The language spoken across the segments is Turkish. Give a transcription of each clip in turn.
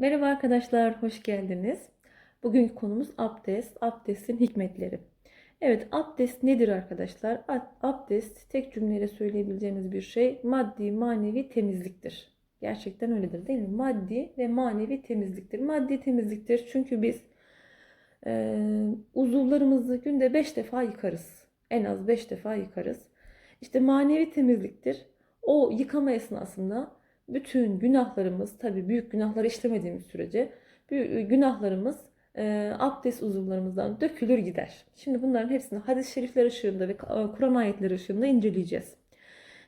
Merhaba arkadaşlar, hoş geldiniz. Bugünkü konumuz abdest, abdestin hikmetleri. Evet, abdest nedir arkadaşlar? Abdest tek cümleyle söyleyebileceğimiz bir şey maddi manevi temizliktir. Gerçekten öyledir değil mi? Maddi ve manevi temizliktir. Maddi temizliktir çünkü biz e, uzuvlarımızı günde 5 defa yıkarız. En az 5 defa yıkarız. İşte manevi temizliktir. O yıkama esnasında bütün günahlarımız, tabii büyük günahları işlemediğimiz sürece büyük günahlarımız e, abdest uzuvlarımızdan dökülür gider. Şimdi bunların hepsini hadis-i şerifler ışığında ve e, Kur'an ayetleri ışığında inceleyeceğiz.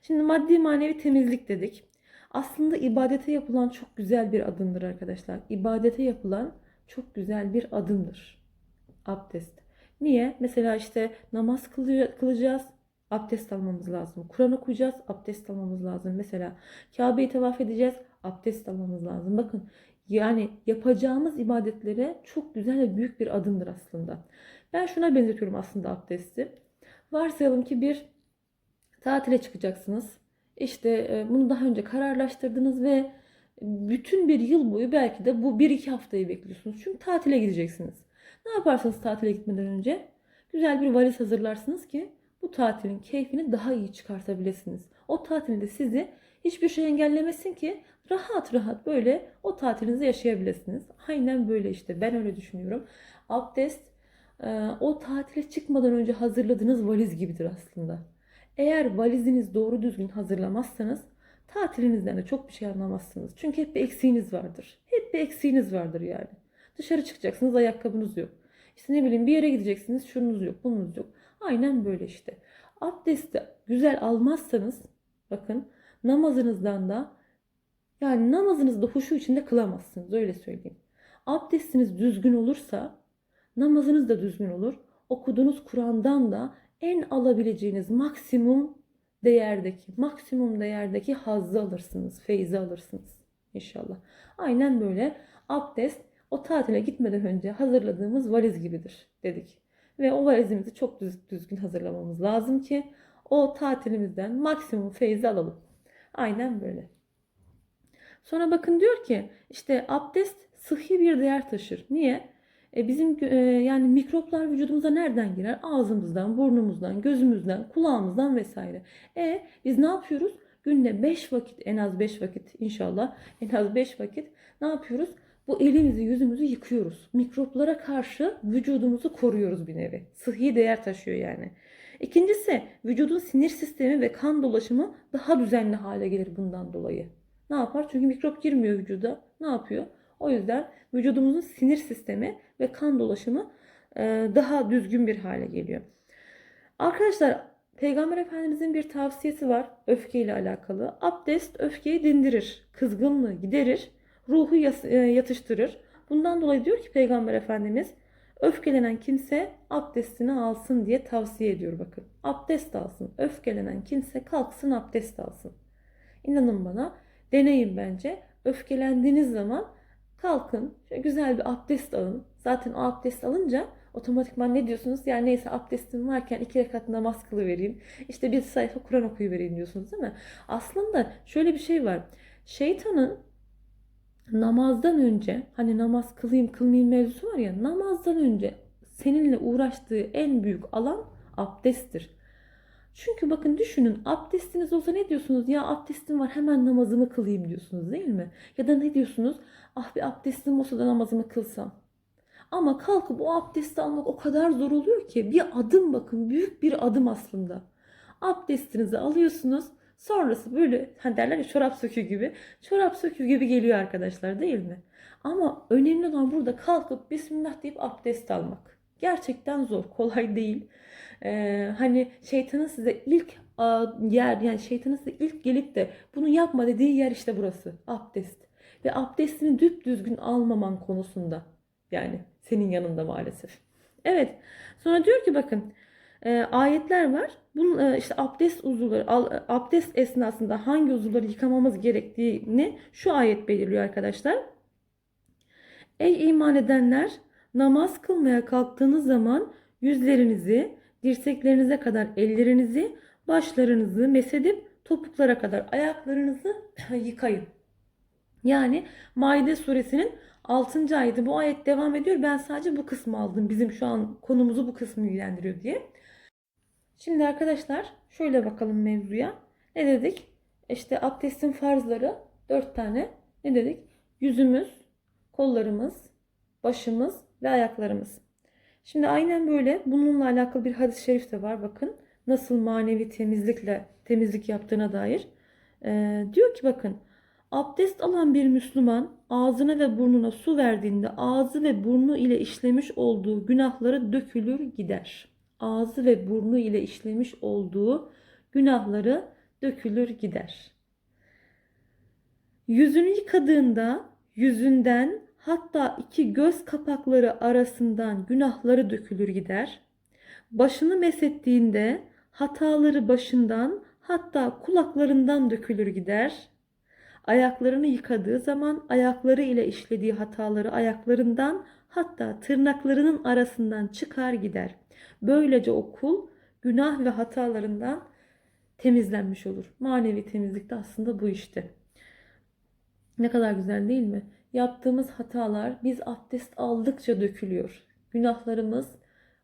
Şimdi maddi manevi temizlik dedik. Aslında ibadete yapılan çok güzel bir adımdır arkadaşlar. İbadete yapılan çok güzel bir adımdır. Abdest. Niye? Mesela işte namaz kılacağız. Abdest almamız lazım. Kur'an okuyacağız. Abdest almamız lazım. Mesela Kabe'yi tavaf edeceğiz. Abdest almamız lazım. Bakın yani yapacağımız ibadetlere çok güzel ve büyük bir adımdır aslında. Ben şuna benzetiyorum aslında abdesti. Varsayalım ki bir tatile çıkacaksınız. İşte e, bunu daha önce kararlaştırdınız ve bütün bir yıl boyu belki de bu bir iki haftayı bekliyorsunuz. Çünkü tatile gideceksiniz. Ne yaparsınız tatile gitmeden önce? Güzel bir valiz hazırlarsınız ki bu tatilin keyfini daha iyi çıkartabilirsiniz. O tatilde sizi hiçbir şey engellemesin ki rahat rahat böyle o tatilinizi yaşayabilirsiniz. Aynen böyle işte ben öyle düşünüyorum. Abdest e, o tatile çıkmadan önce hazırladığınız valiz gibidir aslında. Eğer valiziniz doğru düzgün hazırlamazsanız tatilinizden de çok bir şey anlamazsınız. Çünkü hep bir eksiğiniz vardır. Hep bir eksiğiniz vardır yani. Dışarı çıkacaksınız ayakkabınız yok. İşte ne bileyim bir yere gideceksiniz şununuz yok bununuz yok. Aynen böyle işte. Abdesti güzel almazsanız bakın namazınızdan da yani namazınızı da huşu içinde kılamazsınız öyle söyleyeyim. Abdestiniz düzgün olursa namazınız da düzgün olur. Okuduğunuz Kur'an'dan da en alabileceğiniz maksimum değerdeki, maksimum değerdeki hazzı alırsınız, feyzi alırsınız inşallah. Aynen böyle abdest o tatile gitmeden önce hazırladığımız valiz gibidir dedik. Ve o valizimizi çok düz- düzgün hazırlamamız lazım ki o tatilimizden maksimum feyzi alalım. Aynen böyle. Sonra bakın diyor ki işte abdest sıhhi bir değer taşır. Niye? E bizim e, yani mikroplar vücudumuza nereden girer? Ağzımızdan, burnumuzdan, gözümüzden, kulağımızdan vesaire. E biz ne yapıyoruz? Günde 5 vakit en az 5 vakit inşallah en az 5 vakit ne yapıyoruz? Bu elimizi yüzümüzü yıkıyoruz. Mikroplara karşı vücudumuzu koruyoruz bir nevi. Sıhhi değer taşıyor yani. İkincisi vücudun sinir sistemi ve kan dolaşımı daha düzenli hale gelir bundan dolayı. Ne yapar? Çünkü mikrop girmiyor vücuda. Ne yapıyor? O yüzden vücudumuzun sinir sistemi ve kan dolaşımı e, daha düzgün bir hale geliyor. Arkadaşlar Peygamber Efendimizin bir tavsiyesi var öfke ile alakalı. Abdest öfkeyi dindirir, kızgınlığı giderir, ruhu e, yatıştırır. Bundan dolayı diyor ki Peygamber Efendimiz öfkelenen kimse abdestini alsın diye tavsiye ediyor bakın. Abdest alsın. Öfkelenen kimse kalksın abdest alsın. İnanın bana deneyin bence. Öfkelendiğiniz zaman kalkın güzel bir abdest alın. Zaten o abdest alınca otomatikman ne diyorsunuz? Yani neyse abdestim varken iki rekat namaz kılıvereyim. İşte bir sayfa Kur'an okuyuvereyim diyorsunuz değil mi? Aslında şöyle bir şey var. Şeytanın namazdan önce hani namaz kılayım kılmayayım mevzusu var ya namazdan önce seninle uğraştığı en büyük alan abdesttir. Çünkü bakın düşünün abdestiniz olsa ne diyorsunuz? Ya abdestim var hemen namazımı kılayım diyorsunuz değil mi? Ya da ne diyorsunuz? Ah bir abdestim olsa da namazımı kılsam. Ama kalkıp o abdesti almak o kadar zor oluyor ki bir adım bakın büyük bir adım aslında. Abdestinizi alıyorsunuz. Sonrası böyle hani derler ya çorap sökü gibi. Çorap sökü gibi geliyor arkadaşlar değil mi? Ama önemli olan burada kalkıp Bismillah deyip abdest almak. Gerçekten zor, kolay değil. Ee, hani şeytanın size ilk yer yani şeytanın size ilk gelip de bunu yapma dediği yer işte burası. Abdest. Ve abdestini düp düzgün almaman konusunda. Yani senin yanında maalesef. Evet. Sonra diyor ki bakın e, ayetler var. Bunun e, işte abdest uzuvları al- abdest esnasında hangi uzuvları yıkamamız gerektiğini şu ayet belirliyor arkadaşlar. Ey iman edenler namaz kılmaya kalktığınız zaman yüzlerinizi dirseklerinize kadar ellerinizi başlarınızı mesedip topuklara kadar ayaklarınızı yıkayın. Yani Maide suresinin 6. ayeti bu ayet devam ediyor. Ben sadece bu kısmı aldım. Bizim şu an konumuzu bu kısmı ilgilendiriyor diye. Şimdi arkadaşlar şöyle bakalım mevzuya. Ne dedik? İşte abdestin farzları 4 tane. Ne dedik? Yüzümüz, kollarımız, başımız ve ayaklarımız. Şimdi aynen böyle bununla alakalı bir hadis-i şerif de var. Bakın nasıl manevi temizlikle temizlik yaptığına dair. Ee, diyor ki bakın abdest alan bir Müslüman ağzına ve burnuna su verdiğinde ağzı ve burnu ile işlemiş olduğu günahları dökülür gider. Ağzı ve burnu ile işlemiş olduğu günahları dökülür gider. Yüzünü yıkadığında yüzünden hatta iki göz kapakları arasından günahları dökülür gider. Başını mesettiğinde hataları başından hatta kulaklarından dökülür gider. Ayaklarını yıkadığı zaman ayakları ile işlediği hataları ayaklarından hatta tırnaklarının arasından çıkar gider. Böylece o kul günah ve hatalarından temizlenmiş olur. Manevi temizlik de aslında bu işte. Ne kadar güzel değil mi? Yaptığımız hatalar biz abdest aldıkça dökülüyor. Günahlarımız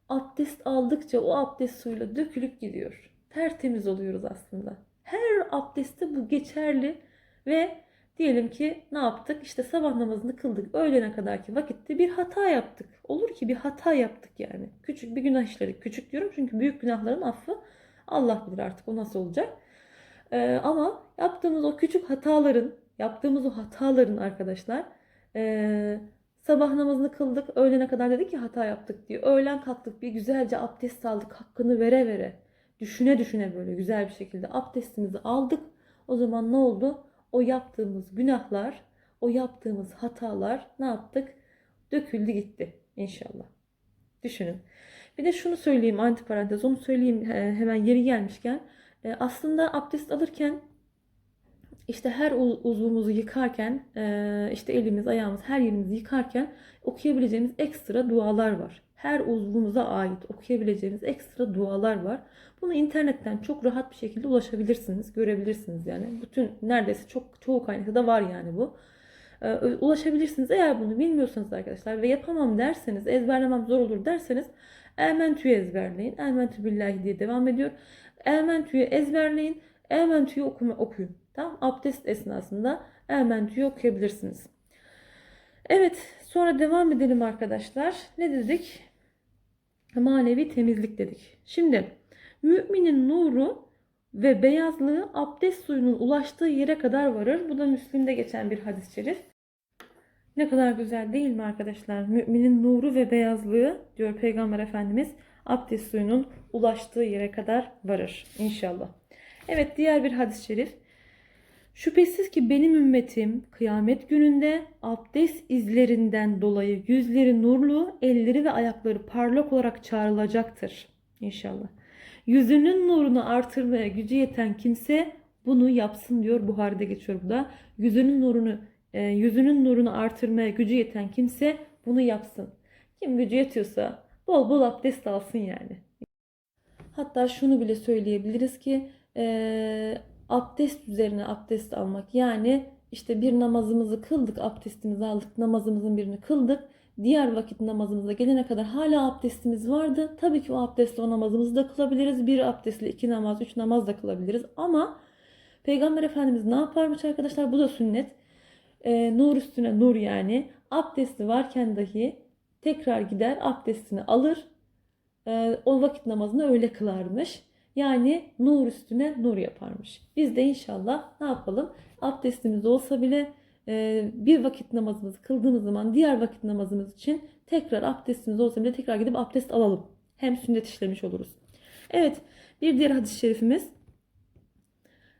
abdest aldıkça o abdest suyuyla dökülüp gidiyor. Tertemiz oluyoruz aslında. Her abdestte bu geçerli ve diyelim ki ne yaptık? İşte sabah namazını kıldık. Öğlene kadarki vakitte bir hata yaptık. Olur ki bir hata yaptık yani. Küçük bir günah işledik. Küçük diyorum çünkü büyük günahların affı Allah bilir artık o nasıl olacak. Ee, ama yaptığımız o küçük hataların, yaptığımız o hataların arkadaşlar ee, sabah namazını kıldık. Öğlene kadar dedik ki hata yaptık diye. Öğlen kalktık bir güzelce abdest aldık. Hakkını vere vere. Düşüne düşüne böyle güzel bir şekilde abdestimizi aldık. O zaman ne oldu? O yaptığımız günahlar, o yaptığımız hatalar ne yaptık? Döküldü gitti inşallah. Düşünün. Bir de şunu söyleyeyim antiparantez onu söyleyeyim hemen yeri gelmişken. E, Aslında abdest alırken işte her uzvumuzu yıkarken e, işte elimiz, ayağımız, her yerimizi yıkarken okuyabileceğimiz ekstra dualar var. Her uzvumuza ait okuyabileceğimiz ekstra dualar var. Bunu internetten çok rahat bir şekilde ulaşabilirsiniz, görebilirsiniz yani. Bütün neredeyse çok çoğu kaynakta var yani bu. Ee, ulaşabilirsiniz. Eğer bunu bilmiyorsanız arkadaşlar ve yapamam derseniz, ezberlemem zor olur derseniz Elmentü'yü ezberleyin. Elmentü billahi diye devam ediyor. Elmentü'yü ezberleyin. Elmentü'yü okuma, okuyun. Tamam? Abdest esnasında Elmentü'yü okuyabilirsiniz. Evet, sonra devam edelim arkadaşlar. Ne dedik? Manevi temizlik dedik. Şimdi müminin nuru ve beyazlığı abdest suyunun ulaştığı yere kadar varır. Bu da Müslim'de geçen bir hadis-i şerif. Ne kadar güzel değil mi arkadaşlar? Müminin nuru ve beyazlığı diyor Peygamber Efendimiz abdest suyunun ulaştığı yere kadar varır inşallah. Evet diğer bir hadis-i şerif. Şüphesiz ki benim ümmetim kıyamet gününde abdest izlerinden dolayı yüzleri nurlu, elleri ve ayakları parlak olarak çağrılacaktır. İnşallah. Yüzünün nurunu artırmaya gücü yeten kimse bunu yapsın diyor. Buhari'de geçiyor bu da. Yüzünün nurunu e, yüzünün nurunu artırmaya gücü yeten kimse bunu yapsın. Kim gücü yetiyorsa bol bol abdest alsın yani. Hatta şunu bile söyleyebiliriz ki e, abdest üzerine abdest almak yani işte bir namazımızı kıldık abdestimizi aldık namazımızın birini kıldık diğer vakit namazımıza gelene kadar hala abdestimiz vardı. Tabii ki o abdestle o namazımızı da kılabiliriz. Bir abdestle iki namaz, üç namaz da kılabiliriz. Ama Peygamber Efendimiz ne yaparmış arkadaşlar? Bu da sünnet. Ee, nur üstüne nur yani. Abdesti varken dahi tekrar gider abdestini alır. Ee, o vakit namazını öyle kılarmış. Yani nur üstüne nur yaparmış. Biz de inşallah ne yapalım? Abdestimiz olsa bile e, bir vakit namazımızı kıldığımız zaman diğer vakit namazımız için tekrar abdestimiz olsa bile tekrar gidip abdest alalım. Hem sünnet işlemiş oluruz. Evet bir diğer hadis-i şerifimiz.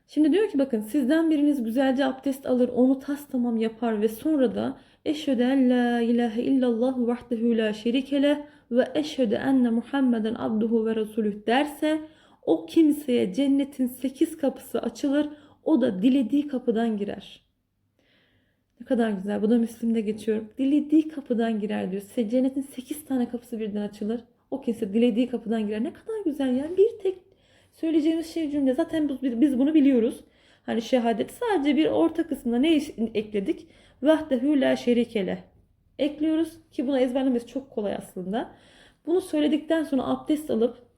Şimdi diyor ki bakın sizden biriniz güzelce abdest alır onu tas tamam yapar ve sonra da eşhedü en la ilahe illallah vahdehu la şerike leh ve eşhedü enne Muhammeden abduhu ve resulüh derse o kimseye cennetin sekiz kapısı açılır o da dilediği kapıdan girer. Ne kadar güzel. Bu da Müslim'de geçiyor. Dilediği kapıdan girer diyor. Cennetin 8 tane kapısı birden açılır. O kimse dilediği kapıdan girer. Ne kadar güzel ya. Bir tek söyleyeceğimiz şey cümle. Zaten biz, bunu biliyoruz. Hani şehadet sadece bir orta kısmına ne ekledik? Vahdehu la şerikele. Ekliyoruz ki bunu ezberlemesi çok kolay aslında. Bunu söyledikten sonra abdest alıp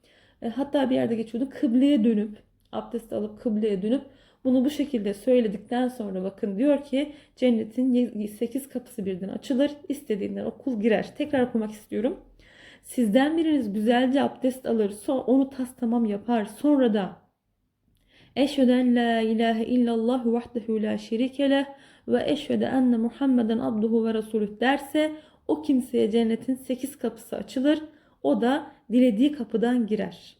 hatta bir yerde geçiyordu kıbleye dönüp abdest alıp kıbleye dönüp bunu bu şekilde söyledikten sonra bakın diyor ki cennetin 8 kapısı birden açılır. istediğinden okul girer. Tekrar okumak istiyorum. Sizden biriniz güzelce abdest alır, sonra onu tas tamam yapar. Sonra da Eşheden la ilahe illallah vahdehu la şerike leh ve eşhede enne Muhammeden abduhu ve resulüh derse o kimseye cennetin 8 kapısı açılır. O da dilediği kapıdan girer.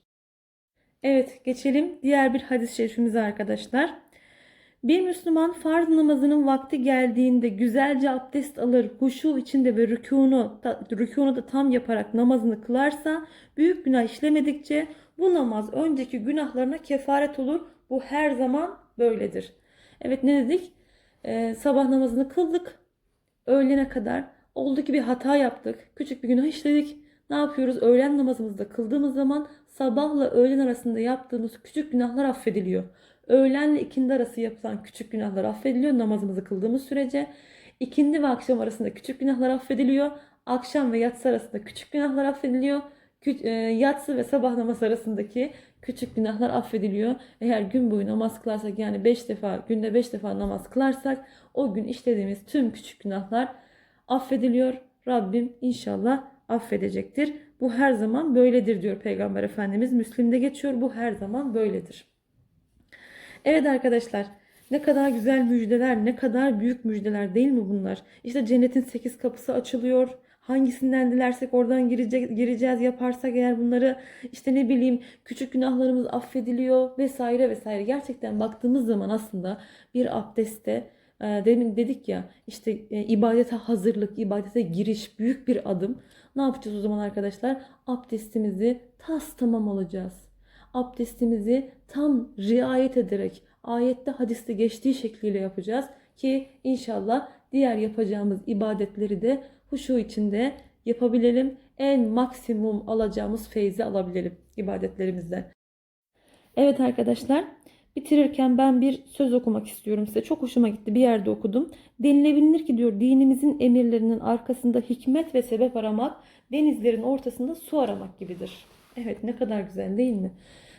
Evet geçelim diğer bir hadis-i şerifimize arkadaşlar. Bir Müslüman farz namazının vakti geldiğinde güzelce abdest alır, huşu içinde ve rükûnu, rükûnu da tam yaparak namazını kılarsa büyük günah işlemedikçe bu namaz önceki günahlarına kefaret olur. Bu her zaman böyledir. Evet ne dedik? Ee, sabah namazını kıldık. Öğlene kadar oldu ki bir hata yaptık. Küçük bir günah işledik. Ne yapıyoruz? Öğlen namazımızı da kıldığımız zaman sabahla öğlen arasında yaptığımız küçük günahlar affediliyor. Öğlenle ikindi arası yapılan küçük günahlar affediliyor namazımızı kıldığımız sürece. İkindi ve akşam arasında küçük günahlar affediliyor. Akşam ve yatsı arasında küçük günahlar affediliyor. E, yatsı ve sabah namaz arasındaki küçük günahlar affediliyor. Eğer gün boyu namaz kılarsak yani 5 defa günde 5 defa namaz kılarsak o gün işlediğimiz tüm küçük günahlar affediliyor. Rabbim inşallah affedecektir. Bu her zaman böyledir diyor Peygamber Efendimiz. Müslim'de geçiyor. Bu her zaman böyledir. Evet arkadaşlar ne kadar güzel müjdeler, ne kadar büyük müjdeler değil mi bunlar? İşte cennetin 8 kapısı açılıyor. Hangisinden dilersek oradan gireceğiz yaparsak eğer bunları işte ne bileyim küçük günahlarımız affediliyor vesaire vesaire. Gerçekten baktığımız zaman aslında bir abdeste e, demin dedik ya işte e, ibadete hazırlık, ibadete giriş büyük bir adım. Ne yapacağız o zaman arkadaşlar? Abdestimizi tas tamam alacağız abdestimizi tam riayet ederek ayette hadiste geçtiği şekliyle yapacağız ki inşallah diğer yapacağımız ibadetleri de huşu içinde yapabilelim. En maksimum alacağımız feyzi alabilelim ibadetlerimizden. Evet arkadaşlar bitirirken ben bir söz okumak istiyorum size. Çok hoşuma gitti bir yerde okudum. Denilebilir ki diyor dinimizin emirlerinin arkasında hikmet ve sebep aramak denizlerin ortasında su aramak gibidir. Evet ne kadar güzel değil mi?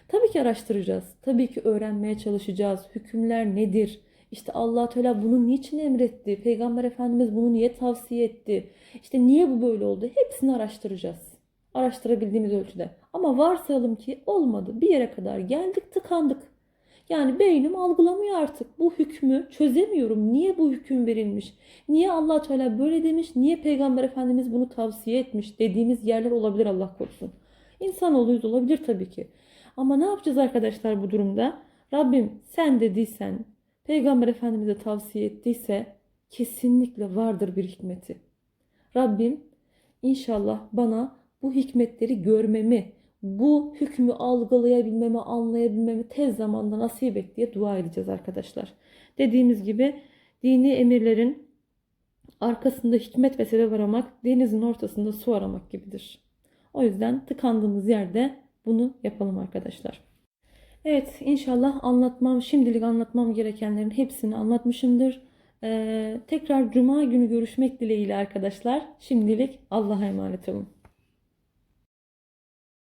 Tabii ki araştıracağız. Tabii ki öğrenmeye çalışacağız. Hükümler nedir? İşte allah Teala bunu niçin emretti? Peygamber Efendimiz bunu niye tavsiye etti? İşte niye bu böyle oldu? Hepsini araştıracağız. Araştırabildiğimiz ölçüde. Ama varsayalım ki olmadı. Bir yere kadar geldik tıkandık. Yani beynim algılamıyor artık. Bu hükmü çözemiyorum. Niye bu hüküm verilmiş? Niye allah Teala böyle demiş? Niye Peygamber Efendimiz bunu tavsiye etmiş? Dediğimiz yerler olabilir Allah korusun. İnsanoğluyuz olabilir tabii ki. Ama ne yapacağız arkadaşlar bu durumda? Rabbim sen dediysen, Peygamber Efendimiz'e tavsiye ettiyse kesinlikle vardır bir hikmeti. Rabbim inşallah bana bu hikmetleri görmemi, bu hükmü algılayabilmemi, anlayabilmemi tez zamanda nasip et diye dua edeceğiz arkadaşlar. Dediğimiz gibi dini emirlerin arkasında hikmet ve sebep aramak, denizin ortasında su aramak gibidir. O yüzden tıkandığımız yerde bunu yapalım arkadaşlar. Evet inşallah anlatmam, şimdilik anlatmam gerekenlerin hepsini anlatmışımdır. Ee, tekrar cuma günü görüşmek dileğiyle arkadaşlar. Şimdilik Allah'a emanet olun.